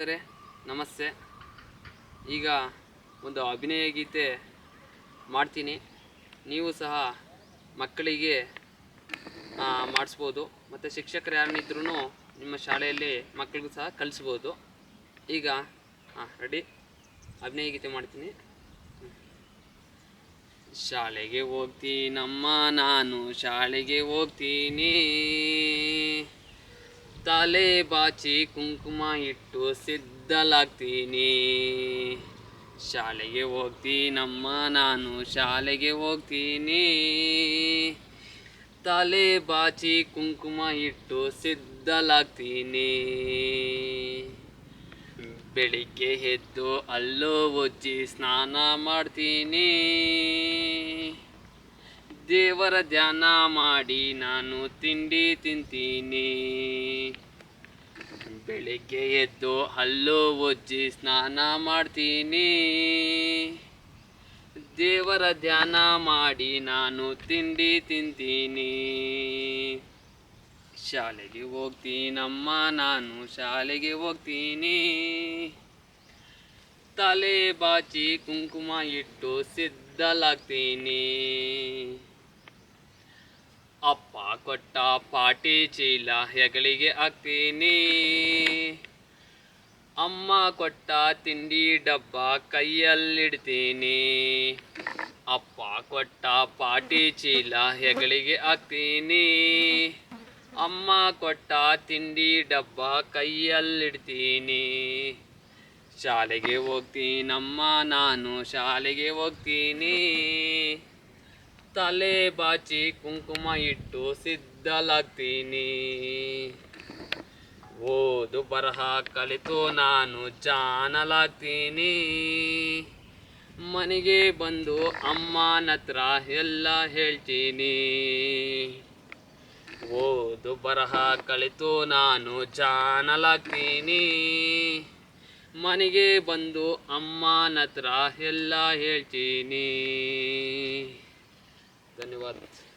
ಸ್ನೇಹಿತರೆ ನಮಸ್ತೆ. ಈಗ ಒಂದು ಅಭಿನಯ ಗೀತೆ ಮಾಡ್ತೀನಿ. ನೀವು ಸಹ ಮಕ್ಕಳಿಗೆ ಮಾಡಿಸ್ಬೋದು. ಮತ್ತು ಶಿಕ್ಷಕರು ಯಾರನ್ನಿದ್ರೂ ನಿಮ್ಮ ಶಾಲೆಯಲ್ಲಿ ಮಕ್ಕಳಿಗೂ ಸಹ ಕಲಿಸ್ಬೋದು. ಈಗ ಹಾಂ ರೆಡಿ ಅಭಿನಯ ಗೀತೆ ಮಾಡ್ತೀನಿ. ಶಾಲೆಗೆ ಹೋಗ್ತೀನಮ್ಮ ನಾನು ಶಾಲೆಗೆ ಹೋಗ್ತೀನಿ. ತಲೆ ಬಾಚಿ ಕುಂಕುಮ ಇಟ್ಟು ಸಿದ್ಧಲಾಗ್ತೀನಿ ಶಾಲೆಗೆ ಹೋಗ್ತೀನಮ್ಮ ನಾನು ಶಾಲೆಗೆ ಹೋಗ್ತೀನಿ. ತಲೆ ಬಾಚಿ ಕುಂಕುಮ ಇಟ್ಟು ಸಿದ್ಧಲಾಗ್ತೀನಿ ಬೆಳಿಗ್ಗೆ ಎದ್ದು ಅಲ್ಲೋ ಒಜ್ಜಿ ಸ್ನಾನ ಮಾಡ್ತೀನಿ. ದೇವರ ಧ್ಯಾನ ಮಾಡಿ ನಾನು ತಿಂಡಿ ತಿಂತೀನಿ. ಬೆಳಿಗ್ಗೆ ಎದ್ದು ಹಲ್ಲು ಒಜ್ಜಿ ಸ್ನಾನ ಮಾಡ್ತೀನಿ. ದೇವರ ಧ್ಯಾನ ಮಾಡಿ ನಾನು ತಿಂಡಿ ತಿಂತೀನಿ. ಶಾಲೆಗೆ ಹೋಗ್ತೀನಮ್ಮ, ನಾನು ಶಾಲೆಗೆ ಹೋಗ್ತೀನಿ. ತಲೆ ಬಾಚಿ ಕುಂಕುಮ ಇಟ್ಟು ಸಿದ್ಧಲಾಗ್ತೀನಿ ಅಪ್ಪ ಕೊಟ್ಟ ಪಾಟಿ ಚೀಲ ಹೆಗಳಿಗೆ ಹಾಕ್ತೀನಿ. ಅಮ್ಮ ಕೊಟ್ಟ ತಿಂಡಿ ಡಬ್ಬ ಕೈಯಲ್ಲಿಡ್ತೀನಿ. ಅಪ್ಪ ಕೊಟ್ಟ ಪಾಟಿ ಚೀಲ ಹೆಗಳಿಗೆ ಹಾಕ್ತೀನಿ. ಅಮ್ಮ ಕೊಟ್ಟ ತಿಂಡಿ ಡಬ್ಬ ಕೈಯಲ್ಲಿಡ್ತೀನಿ. ಶಾಲೆಗೆ ಹೋಗ್ತೀನಮ್ಮ, ನಾನು ಶಾಲೆಗೆ ಹೋಗ್ತೀನಿ. ತಲೆ ಬಾಚಿ ಕುಂಕುಮ ಇಟ್ಟು ಸಿದ್ಧಲಾಗ್ತೀನಿ ಓದು ಬರಹ ಕಲಿತು ನಾನು ಜಾನಲಾಗ್ತೀನಿ ಮನೆಗೆ ಬಂದು ಅಮ್ಮನ ಹತ್ರ ಎಲ್ಲ ಹೇಳ್ತೀನಿ. ಓದು ಬರಹ ಕಲಿತು ನಾನು ಜಾನಲಾಗ್ತೀನಿ ಮನೆಗೆ ಬಂದು ಅಮ್ಮನ ಹತ್ರ ಎಲ್ಲ ಹೇಳ್ತೀನಿ. धन्यवाद